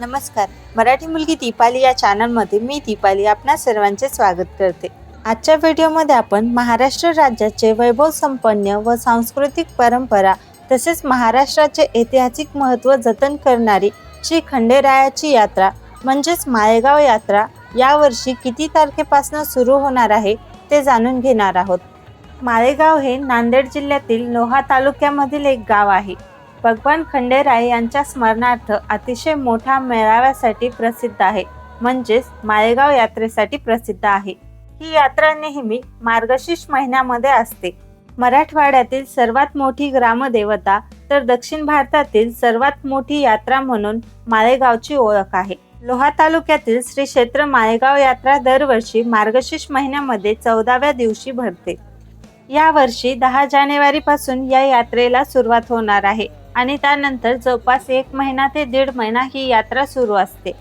नमस्कार. मराठी मुलगी दीपाली या चॅनलमध्ये मी दीपाली आपणा सर्वांचे स्वागत करते. आजच्या व्हिडिओमध्ये आपण महाराष्ट्र राज्याचे वैभव संपन्न व सांस्कृतिक परंपरा तसेच महाराष्ट्राचे ऐतिहासिक महत्त्व जतन करणारी श्री खंडेरायाची यात्रा म्हणजेच माळेगाव यात्रा यावर्षी किती तारखेपासून सुरू होणार आहे ते जाणून घेणार आहोत. माळेगाव हे नांदेड जिल्ह्यातील लोहा तालुक्यामधील एक गाव आहे. भगवान खंडेराय यांच्या स्मरणार्थ अतिशय मोठ्या मेळाव्यासाठी प्रसिद्ध आहे. म्हणजेच माळेगाव यात्रेसाठी प्रसिद्ध आहे. ही यात्रा नेहमी मार्गशीर्ष महिन्यामध्ये असते. मराठवाड्यातील सर्वात मोठी ग्रामदेवता तर दक्षिण भारतातील सर्वात मोठी यात्रा म्हणून माळेगावची ओळख आहे. लोहा तालुक्यातील श्री क्षेत्र माळेगाव यात्रा दरवर्षी मार्गशीर्ष महिन्यामध्ये चौदाव्या दिवशी भरते. यावर्षी दहा जानेवारीपासून या यात्रेला सुरुवात होणार आहे. आणि त्यानंतर जवळपास एक महिना ते दीड महिना ही यात्रा सुरू असते.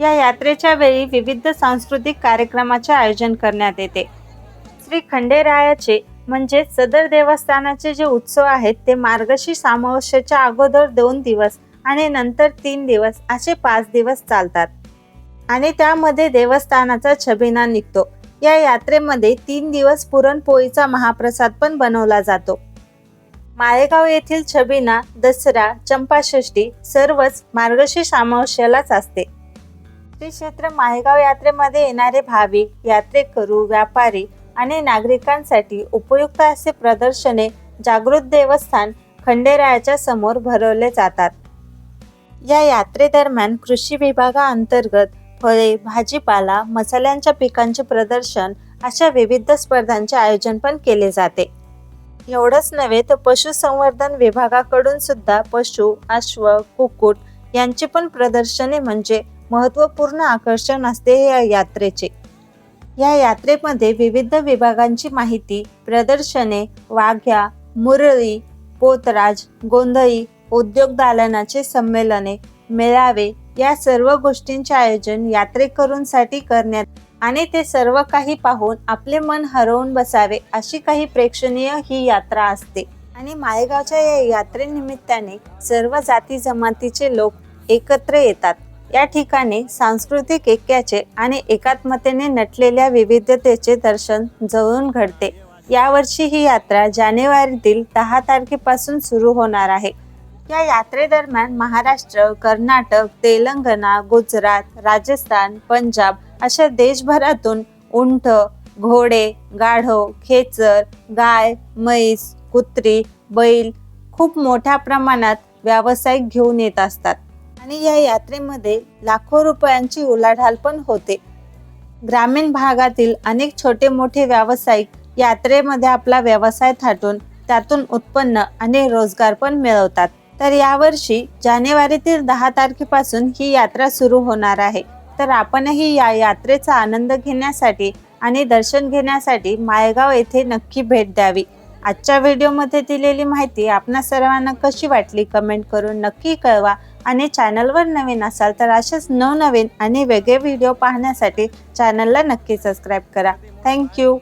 या यात्रेच्या वेळी विविध सांस्कृतिक कार्यक्रमाचे आयोजन करण्यात येते. श्री खंडेरायाचे म्हणजे सदर देवस्थानाचे जे उत्सव आहेत ते मार्गशीर्ष अमावस्येच्या अगोदर दोन दिवस आणि नंतर तीन दिवस असे पाच दिवस चालतात. आणि त्यामध्ये देवस्थानाचा छबिना निघतो. या यात्रेमध्ये तीन दिवस पुरणपोळीचा महाप्रसाद पण बनवला जातो. माळेगाव येथील छबिना दसरा चंपाषष्ठी सर्वच मार्गशीर्ष अमावस्यालाच असते. श्री क्षेत्र माळेगाव यात्रेमध्ये येणारे भाविक यात्रेकरू व्यापारी आणि नागरिकांसाठी उपयुक्त असे प्रदर्शने जागृत देवस्थान खंडेरायाच्या समोर भरवले जातात. या यात्रेदरम्यान कृषी विभागाअंतर्गत फळे भाजीपाला मसाल्यांच्या पिकांचे प्रदर्शन अशा विविध स्पर्धांचे आयोजन पण केले जाते. एवढंच नव्हे तर पशुसंवर्धन विभागाकडून सुद्धा पशु अश्व कुक्कुट यांची पण प्रदर्शने म्हणजे महत्त्वपूर्ण आकर्षण असते या यात्रेचे. या यात्रेमध्ये विविध विभागांची माहिती प्रदर्शने वाघ्या मुरळी पोतराज गोंधळी उद्योग दालनाचे संमेलने मेळावे या सर्व गोष्टींचे आयोजन यात्रेकरूंसाठी करण्यात आणि ते सर्व काही पाहून आपले मन हरवून बसावे अशी काही प्रेक्षणीय ही यात्रा असते. आणि माळेगावच्या या यात्रेनिमित्ताने सर्व जाती जमातीचे लोक एकत्र येतात. या ठिकाणी सांस्कृतिक ऐक्याचे आणि एकात्मतेने नटलेल्या विविधतेचे दर्शन जवळून घडते. यावर्षी ही यात्रा जानेवारीतील दहा तारखेपासून सुरू होणार आहे. या यात्रेदरम्यान महाराष्ट्र कर्नाटक तेलंगणा गुजरात राजस्थान पंजाब अशा देशभरातून उंट घोडे गाढव खेचर गाय म्हैस कुत्री बैल खूप मोठ्या प्रमाणात व्यावसायिक घेऊन येत असतात. आणि या यात्रेमध्ये लाखो रुपयांची उलाढाल पण होते. ग्रामीण भागातील अनेक छोटे मोठे व्यावसायिक यात्रेमध्ये आपला व्यवसाय थाटून त्यातून उत्पन्न आणि रोजगार पण मिळवतात. तर यावर्षी जानेवारीतील दहा तारखेपासून ही यात्रा सुरू होणार आहे. तर आपणही या यात्रेचा आनंद घेण्यासाठी आणि दर्शन घेण्यासाठी माळेगाव येथे नक्की भेट द्यावी. आजच्या व्हिडिओमध्ये दिलेली माहिती आपणा सर्वांना कशी वाटली कमेंट करून नक्की कळवा आणि चॅनलवर नवीन असाल तर असेच नवनवीन आणि वेगळे व्हिडिओ पाहण्यासाठी चॅनलला नक्की सबस्क्राईब करा. थँक्यू.